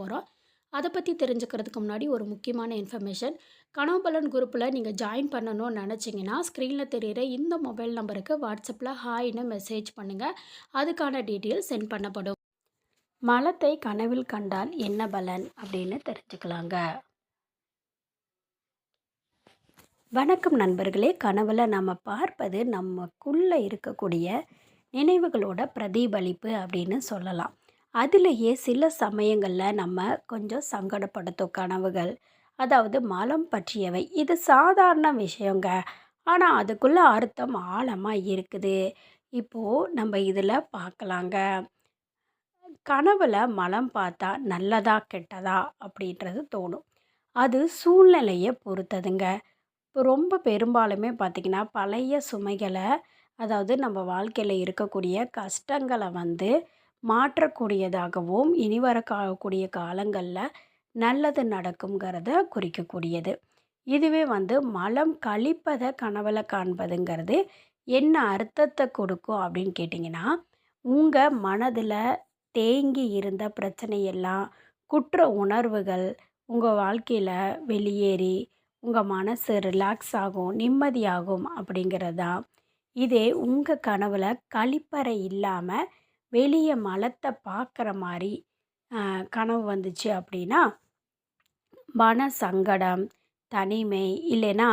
போகிறோம் அதை பற்றி தெரிஞ்சுக்கிறதுக்கு முன்னாடி ஒரு முக்கியமான இன்ஃபர்மேஷன் கனவுபலன் குரூப்பில் நீங்கள் ஜாயின் பண்ணணும்னு நினச்சிங்கன்னா ஸ்க்ரீனில் தெரிகிற இந்த மொபைல் நம்பருக்கு வாட்ஸ்அப்பில் ஹாய்னு மெசேஜ் பண்ணுங்கள் அதுக்கான டீட்டெயில் சென்ட் பண்ணப்படும். மலத்தை கனவில் கண்டால் என்ன பலன் அப்படின்னு தெரிஞ்சுக்கலாங்க. வணக்கம் நண்பர்களே. கனவுல நம்ம பார்ப்பது நமக்குள்ளே இருக்கக்கூடிய நினைவுகளோட பிரதிபலிப்பு அப்படின்னு சொல்லலாம். அதிலேயே சில சமயங்களில் நம்ம கொஞ்சம் சங்கடப்படுத்தும் கனவுகள். அதாவது மலம் பற்றியவை. இது சாதாரண விஷயங்க. ஆனால் அதுக்குள்ள அர்த்தம் ஆழமாக இருக்குது. இப்போது நம்ம இதில் பார்க்கலாங்க கனவுல மலம் பார்த்தா நல்லதா கெட்டதா அப்படின்றது தோணும். அது சூழ்நிலையை பொறுத்ததுங்க. இப்போ ரொம்ப பெரும்பாலுமே பார்த்திங்கன்னா பழைய சுமைகளை அதாவது நம்ம வாழ்க்கையில் இருக்கக்கூடிய கஷ்டங்களை வந்து மாற்றக்கூடியதாகவும் இனி வரக்கூடிய காலங்களில் நல்லது நடக்குங்கிறத குறிக்கக்கூடியது. இதுவே வந்து மலம் கழிப்பதை கனவில் காண்பதுங்கிறது என்ன அர்த்தத்தை கொடுக்கும் அப்படின்னு கேட்டிங்கன்னா உங்கள் மனதில் தேங்கி இருந்த பிரச்சனையெல்லாம் குற்ற உணர்வுகள் உங்கள் வாழ்க்கையில் வெளியேறி உங்கள் மனசு ரிலாக்ஸ் ஆகும் நிம்மதியாகும் அப்படிங்கிறது? இதே உங்கள் கனவில் கழிப்பறை இல்லாமல் வெளியே மலத்தை பார்க்குற மாதிரி கனவு வந்துச்சு அப்படின்னா மன சங்கடம் தனிமை இல்லைன்னா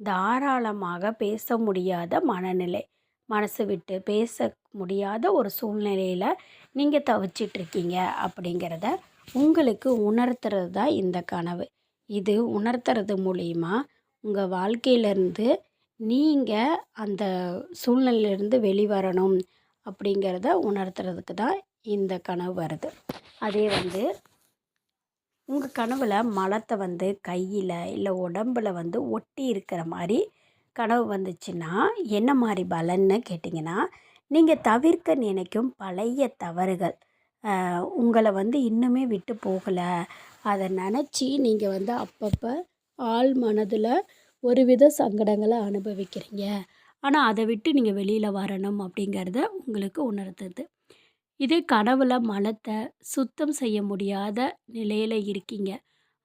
தாராளமாக பேச முடியாத மனநிலை மனசு விட்டு பேச முடியாத ஒரு சூழ்நிலையில் நீங்கள் தவிச்சிட்ருக்கீங்க அப்படிங்கிறத உங்களுக்கு உணர்த்துறது தான் இந்த கனவு. இது உணர்த்துறது மூலிமா உங்கள் வாழ்க்கையிலேருந்து நீங்கள் அந்த சூழ்நிலையிலேருந்து வெளிவரணும் அப்படிங்கிறத உணர்த்துறதுக்கு தான் இந்த கனவு வருது. அதே வந்து உங்கள் கனவில் மலத்தை வந்து கையில் இல்லை உடம்பில் வந்து ஒட்டி இருக்கிற மாதிரி கனவு வந்துச்சுன்னா என்ன மாதிரி பலன்னு கேட்டிங்கன்னா நீங்கள் தவிர்க்க நினைக்கும் பழைய தவறுகள் உங்களை வந்து இன்னுமே விட்டு போகலை. அதை நினச்சி நீங்கள் வந்து அப்பப்போ ஆள் மனதில் ஒரு வித சங்கடங்களை அனுபவிக்கிறீங்க. ஆனால் அதை விட்டு நீங்கள் வெளியில் வரணும் அப்படிங்கிறத உங்களுக்கு உணர்த்துது. இதே கனவில் மலத்தை சுத்தம் செய்ய முடியாத நிலையில் இருக்கீங்க.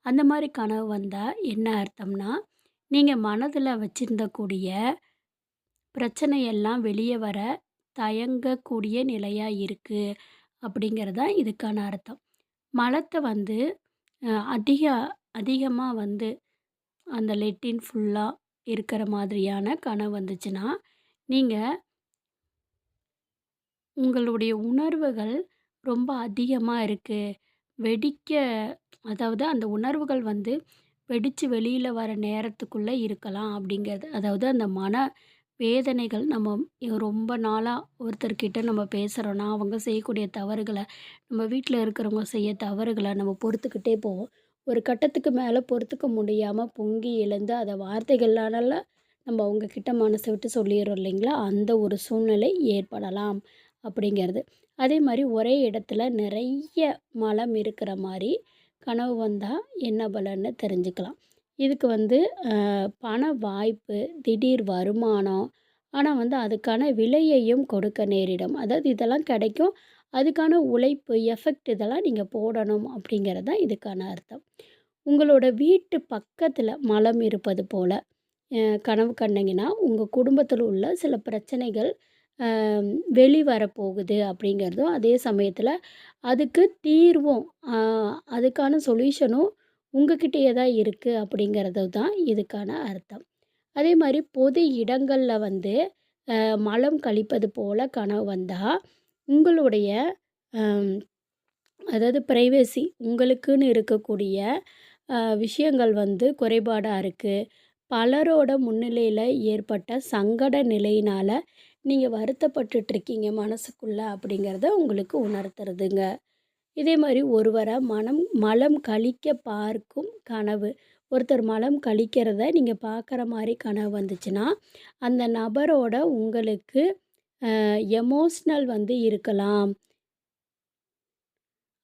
அந்த மாதிரி கனவு வந்தால் என்ன அர்த்தம்னா நீங்கள் மனதில் வச்சிருந்தக்கூடிய பிரச்சனையெல்லாம் வெளியே வர தயங்கக்கூடிய நிலையாக இருக்குது அப்படிங்கிறது தான் இதுக்கான அர்த்தம். மலத்தை வந்து அதிக அதிகமாக வந்து அந்த லெட்டின் ஃபுல்லாக இருக்கிற மாதிரியான கனவு வந்துச்சுன்னா நீங்கள் உங்களுடைய உணர்வுகள் ரொம்ப அதிகமாக இருக்குது வெடிக்க அதாவது அந்த உணர்வுகள் வந்து வெடித்து வெளியில் வர நேரத்துக்குள்ளே இருக்கலாம் அப்படிங்கிறது அதாவது அந்த மன வேதனைகள் நம்ம ரொம்ப நாளாக ஒருத்தர்கிட்ட நம்ம பேசுகிறோன்னா அவங்க செய்யக்கூடிய தவறுகளை நம்ம வீட்டில் இருக்கிறவங்க செய்ய தவறுகளை நம்ம பொறுத்துக்கிட்டே போவோம். ஒரு கட்டத்துக்கு மேலே பொறுத்துக்க முடியாமல் பொங்கி எழுந்து அதை வார்த்தைகளால நம்ம அவங்கக்கிட்ட மனசை விட்டு சொல்லிடுறோம் இல்லைங்களா? அந்த ஒரு சூழ்நிலை ஏற்படலாம் அப்படிங்கிறது. அதே மாதிரி ஒரே இடத்துல நிறைய மலம் இருக்கிற மாதிரி கனவு வந்தால் என்ன பலன்னு தெரிஞ்சுக்கலாம். இதுக்கு வந்து பண வாய்ப்பு திடீர் வருமானம் ஆனால் வந்து அதுக்கான விலையையும் கொடுக்க நேரிடும். அதாவது இதெல்லாம் கிடைக்கும். அதுக்கான உழைப்பு எஃபெக்ட் இதெல்லாம் நீங்கள் போடணும் அப்படிங்கிறது தான் இதுக்கான அர்த்தம். உங்களோட வீட்டு பக்கத்தில் மலம் இருப்பது போல் கனவு கண்டிங்கன்னா உங்கள் குடும்பத்தில் உள்ள சில பிரச்சனைகள் வெளி வரப்போகுது அப்படிங்கிறதும் அதே சமயத்தில் அதுக்கு தீர்வும் அதுக்கான சொல்யூஷனும் உங்ககிட்டயே தான் இருக்குது அப்படிங்கிறது தான் இதுக்கான அர்த்தம். அதே மாதிரி பொது இடங்களில் வந்து மலம் கழிப்பது போல் கனவு வந்தால் உங்களுடைய அதாவது ப்ரைவேசி உங்களுக்குன்னு இருக்கக்கூடிய விஷயங்கள் வந்து குறைபாடாக இருக்குது பலரோட முன்னிலையில் ஏற்பட்ட சங்கட நிலையினால் நீங்கள் வருத்தப்பட்டுட்ருக்கீங்க மனசுக்குள்ளே அப்படிங்கிறத உங்களுக்கு உணர்த்துறதுங்க. இதே மாதிரி ஒருவரை மனம் மலம் கழிக்க பார்க்கும் கனவு ஒருத்தர் மலம் கழிக்கிறத நீங்கள் பார்க்குற மாதிரி கனவு வந்துச்சுன்னா அந்த நபரோட உங்களுக்கு எமோஷ்னல் வந்து இருக்கலாம்.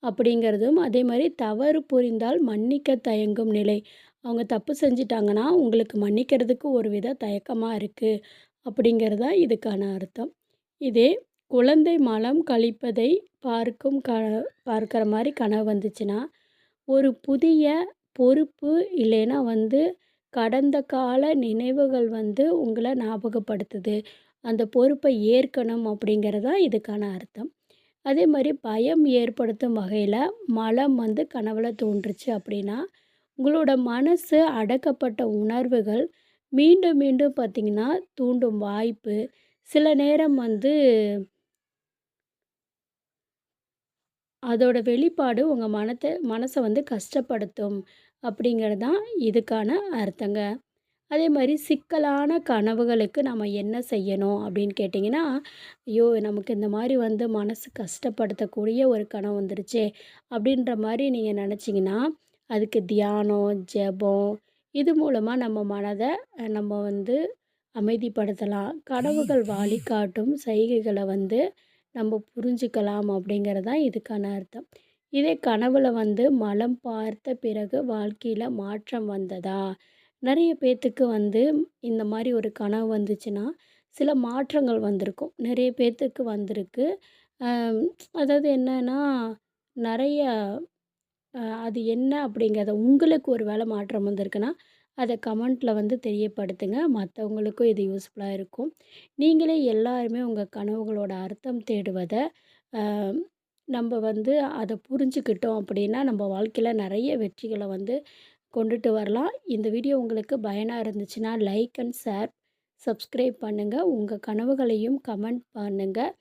அப்படிங்கிறதும் அதே மாதிரி தவறு புரிந்தால் மன்னிக்க தயங்கும் நிலை. அவங்க தப்பு செஞ்சிட்டாங்கன்னா உங்களுக்கு மன்னிக்கிறதுக்கு ஒரு வித தயக்கமாக இருக்குது அப்படிங்கிறது தான் இதுக்கான அர்த்தம். இதே குழந்தை மலம் கழிப்பதை பார்க்கும் க பார்க்குற மாதிரி கனவு வந்துச்சுன்னா ஒரு புதிய பொறுப்பு இல்லைன்னா வந்து கடந்த கால நினைவுகள் வந்து உங்களை ஞாபகப்படுத்துது. அந்த பொறுப்பை ஏற்கணும் அப்படிங்கிறது தான் இதுக்கான அர்த்தம். அதே மாதிரி பயம் ஏற்படுத்தும் வகையில் மலம் வந்து கனவுல தோன்றுச்சு அப்படின்னா, உங்களோட மனசு அடக்கப்பட்ட உணர்வுகள் மீண்டும் மீண்டும் பார்த்தீங்கன்னா, தூண்டும் வாய்ப்பு, சில நேரம் வந்து அதோட வெளிப்பாடு உங்கள் மனத்தை மனசை வந்து கஷ்டப்படுத்தும் அப்படிங்கிறது தான் இதுக்கான அர்த்தங்க. அதே மாதிரி சிக்கலான கனவுகளுக்கு நம்ம என்ன செய்யணும் அப்படின்னு கேட்டிங்கன்னா, ஐயோ! நமக்கு இந்த மாதிரி வந்து மனசு கஷ்டப்படுத்தக்கூடிய ஒரு கனவு வந்துருச்சே அப்படின்ற மாதிரி நீங்கள் நினச்சிங்கன்னா அதுக்கு தியானம், ஜெபம் இது மூலமாக நம்ம மனதை நம்ம வந்து அமைதிப்படுத்தலாம். கனவுகள் வழிகாட்டும் சைகைகளை வந்து நம்ம புரிஞ்சுக்கலாம் அப்படிங்கிறது தான் இதுக்கான அர்த்தம். இதே கனவுல வந்து மலம் பார்த்த பிறகு வாழ்க்கையில் மாற்றம் வந்ததா? நிறைய பேர்த்துக்கு வந்து இந்த மாதிரி ஒரு கனவு வந்துச்சுன்னா, சில மாற்றங்கள் வந்திருக்கும். நிறைய பேர்த்துக்கு வந்திருக்கு. அதாவது என்னன்னா, நிறைய அது என்ன அப்படிங்கிறத உங்களுக்கு ஒரு வேலை மாற்றம் வந்திருக்குன்னா, அதை கமெண்ட்டில் வந்து தெரியப்படுத்துங்க. மற்றவங்களுக்கும் இது யூஸ்ஃபுல்லாக இருக்கும். நீங்களே எல்லாருமே உங்கள் கனவுகளோட அர்த்தம் தேடுவதை நம்ம வந்து அதை புரிஞ்சுக்கிட்டோம் அப்படின்னா, நம்ம வாழ்க்கையில் நிறைய வெற்றிகளை வந்து கொண்டுட்டு வரலாம். இந்த வீடியோ உங்களுக்கு பயனாக இருந்துச்சுன்னா, லைக் அண்ட் ஷேர், சப்ஸ்கிரைப் பண்ணுங்கள் உங்கள் கனவுகளையும் கமெண்ட் பண்ணுங்கள்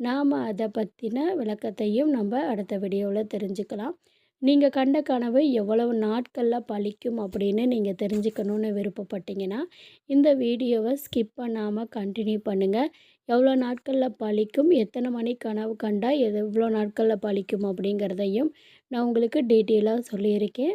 நாம் அதை பற்றின விளக்கத்தையும் நம்ம அடுத்த வீடியோவில் தெரிஞ்சுக்கலாம். நீங்கள் கண்ட கனவு எவ்வளவு நாட்களில் பழிக்கும் அப்படின்னு நீங்கள் தெரிஞ்சுக்கணும்னு விருப்பப்பட்டீங்கன்னா, இந்த வீடியோவை ஸ்கிப் பண்ணாமல் கண்டினியூ பண்ணுங்கள் எவ்வளோ நாட்களில் பலிக்கும், எத்தனை மணி கனவு கண்டால் எது எவ்வளோ நாட்களில் பழிக்கும் அப்படிங்கிறதையும் நான் உங்களுக்கு டீட்டெயிலாக சொல்லியிருக்கேன்.